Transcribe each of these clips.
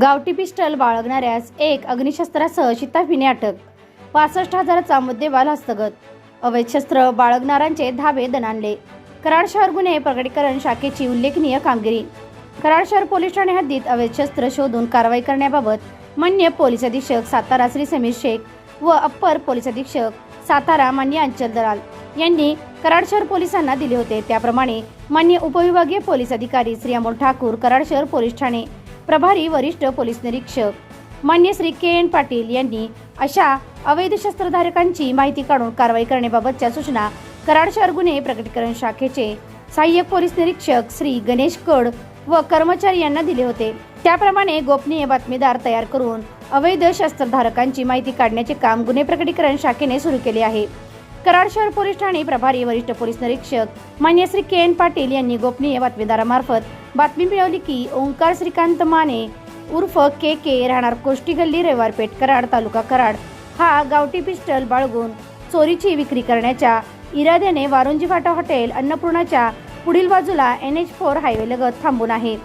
गावठी पिस्टल बाळगणाऱ्यास एक अग्निशस्त्रासह शिताफीने अटक. पासष्ट हजाराचा मुद्देमाल हस्तगत. अवैध शस्त्र बाळगणाऱ्यांचे धाबे दणाणले. कराड शहर गुन्हे प्रकटीकरण शाखेची उल्लेखनीय कामगिरी. कराड शहर पोलीस ठाणे हद्दीत अवैध शस्त्र शोधून कारवाई करण्याबाबत मान्य पोलीस अधीक्षक सातारा श्री समीर शेख व अप्पर पोलीस अधीक्षक सातारा मान्य अंचल दलाल यांनी कराड शहर पोलिसांना दिले होते. त्याप्रमाणे मान्य उपविभागीय पोलीस अधिकारी श्री अमोल ठाकूर कराड शहर पोलीस ठाणे प्रभारी वरिष्ठ पोलीस निरीक्षक. मान्य श्री के एन पाटील यांनी अशा अवैध शस्त्रधारकांची माहिती काढून कारवाई करण्याबाबतच्या सूचना कराड शहर गुन्हे प्रकटीकरण शाखेचे सहाय्यक पोलीस निरीक्षक श्री गणेश कड व कर्मचारी यांना दिले होते. त्याप्रमाणे गोपनीय बातमीदार तयार करून अवैध शस्त्रधारकांची माहिती काढण्याचे काम गुन्हे प्रकटीकरण शाखेने सुरू केले आहे. कराड शहर पोलीस ठाणे प्रभारी वरिष्ठ पोलीस निरीक्षक मान्य श्री के एन पाटील यांनी गोपनीय बातमीदारामार्फत बातमी मिळवली की ओंकार श्रीकांत माने उर्फ के के राहणार कोष्टी गल्ली रविवारपेठ कराड तालुका कराड. हा गावठी पिस्टल बाळगून चोरीची विक्री करण्याच्या इराद्याने वारुंजी फाटा हॉटेल अन्नपूर्णाच्या पुढील बाजूला एन एच फोर हायवे लगत थांबून आहे.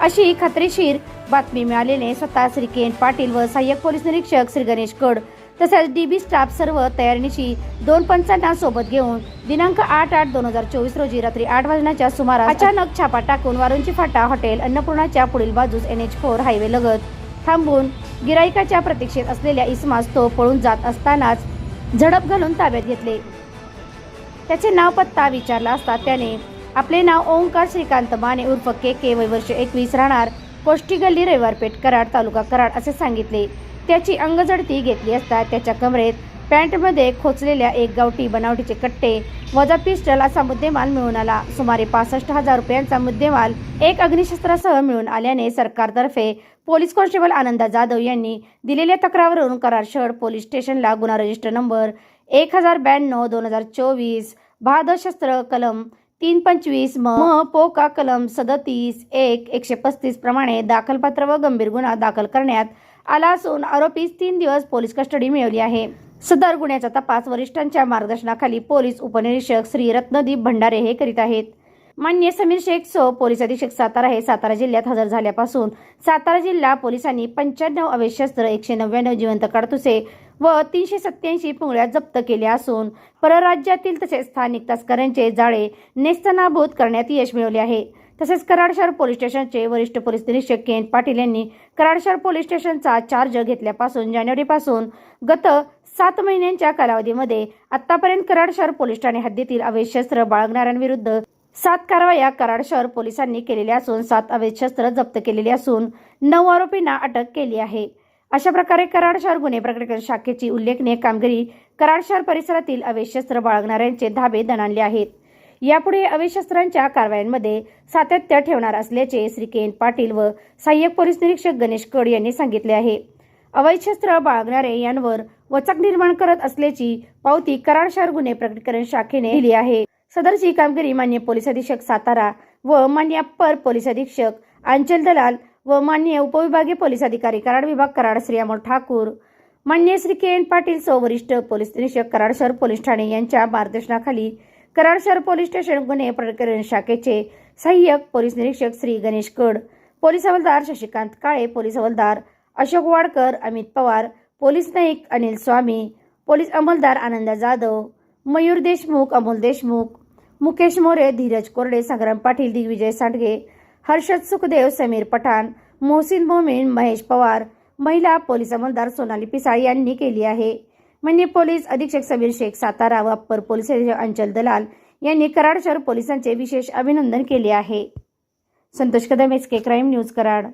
अशी खात्रीशीर बातमी मिळालेले स्वतः श्री के एन पाटील व सहाय्यक पोलीस निरीक्षक श्री गणेश कड तसेच डी बी स्टाफ सर्व तयारीनिशी दोन पंचांना सोबत घेऊन दिनांक आठ आठ दोन हजार चोवीस रोजी रात्री आठ वाजण्याच्या सुमारास अचानक छापा टाकून वारुंची फाटा हॉटेल अन्नपूर्णाच्या पुढील बाजूस एन एच फोर हायवे लगत थांबून गिराईकाच्या प्रतीक्षेत असलेल्या इसमास तो पळून जात असतानाच झडप घालून ताब्यात घेतले. त्याचे नाव पत्ता विचारला असता त्याने आपले नाव ओंकार श्रीकांत माने उर्फ के के वय वर्ष एकवीस राहणार कोष्टी गल्ली रविवारपेठ कराड तालुका कराड असे सांगितले. त्याची अंगजडती घेतली असता त्याच्या कमरेत पॅन्टमध्ये खोचलेल्या एक गावठी बनावटीचे कट्टे वजा पिस्टल असा मुद्देमाल मिळून आला. सुमारे पासष्ट हजार रुपयांचा मुद्देमाल एक अग्निशस्त्रासह मिळून आल्याने सरकारतर्फे पोलीस कॉन्स्टेबल आनंदा जाधव यांनी दिलेल्या तक्रारवरून करार शहर पोलीस स्टेशनला गुन्हा रजिस्टर नंबर एक हजार ब्याण्णव दोन हजार चोवीस भादशस्त्र कलम तीन पंचवीस म पोका कलम सदतीस एक एकशे पस्तीस प्रमाणे दाखलपात्र व गंभीर गुन्हा दाखल करण्यात आला असून आरोपीस तीन दिवस पोलीस कस्टडी मिळवली आहे. सदर गुन्ह्याचा तपास वरिष्ठांच्या मार्गदर्शनाखाली पोलीस उपनिरीक्षक श्री रत्नदीप भंडारे हे करीत आहेत. मान्य समीर शेख सो पोलीस अधीक्षक सातारा हे सातारा जिल्ह्यात हजर झाल्यापासून सातारा जिल्हा पोलिसांनी पंच्याण्णव अवैशस्त्र एकशे नव्याण्णव जिवंत काडतुसे व तीनशे सत्याऐंशी पुंगळ्या जप्त केल्या असून परराज्यातील तसेच स्थानिक तस्करांचे जाळे नेस्तनाभूत करण्यात यश मिळवले आहे. तसेच कराड शहर पोलीस स्टेशनचे वरिष्ठ पोलीस निरीक्षक के एन पाटील यांनी कराड शहर पोलीस स्टेशनचा चार्ज घेतल्यापासून जानेवारीपासून गत सात महिन्यांच्या कालावधीमध्ये आतापर्यंत कराड शहर पोलीस ठाणे हद्दीतील अवैध शस्त्र बाळगणाऱ्यांविरुद्ध सात कारवाया कराड शहर पोलिसांनी केलेल्या असून सात अवैध शस्त्र जप्त केलेली असून नऊ आरोपींना अटक केली आहे. अशा प्रकारे कराड शहर गुन्हे प्रकटीकरण शाखेची उल्लेखनीय कामगिरी कराड शहर परिसरातील अवैध शस्त्र बाळगणाऱ्यांचे धाबे दणाणले आहेत. यापुढे अवैध शस्त्रांच्या कारवायांमध्ये सातत्य ठेवणार असल्याचे श्री के पाटील व सहाय्यक पोलीस निरीक्षक गणेश कड यांनी सांगितले आहे. अवैध शस्त्र बाळगणारे यांवर वचक निर्माण करत असल्याची पावती कराड शहर गुन्हे प्रकटीकरण शाखेने दिली आहे. सदरची कामगिरी मान्य पोलीस अधीक्षक सातारा व मान्य अप्पर पोलीस अधीक्षक अंचल दलाल व मान्य उपविभागीय पोलीस अधिकारी कराड विभाग कराड श्री अमोल ठाकूर मान्य श्री के एन पाटील सौ वरिष्ठ पोलीस निरीक्षक कराड शहर पोलीस ठाणे यांच्या मार्गदर्शनाखाली कराड शहर पोलीस स्टेशन गुन्हे प्रकरण शाखेचे सहाय्यक पोलीस निरीक्षक श्री गणेश कड पोलीस हवालदार शशिकांत काळे पोलीस हवालदार अशोक वाडकर अमित पवार पोलीस नाईक अनिल स्वामी पोलीस अंमलदार आनंदा जाधव मयूर देशमुख अमोल देशमुख मुकेश मोरे धीरज कोरडे संग्राम पाटील दिग्विजय सांडगे हर्षद सुखदेव समीर पठाण मोहसिन मोमीन महेश पवार महिला पोलीस अंमलदार सोनाली पिसाळ यांनी केली आहे. म्हणजे पोलीस अधीक्षक समीर शेख सातारा व अप्पर पोलीस अंचल दलाल यांनी कराड शहर पोलिसांचे विशेष अभिनंदन केले आहे. Santosh Kadam S K crime news Karad.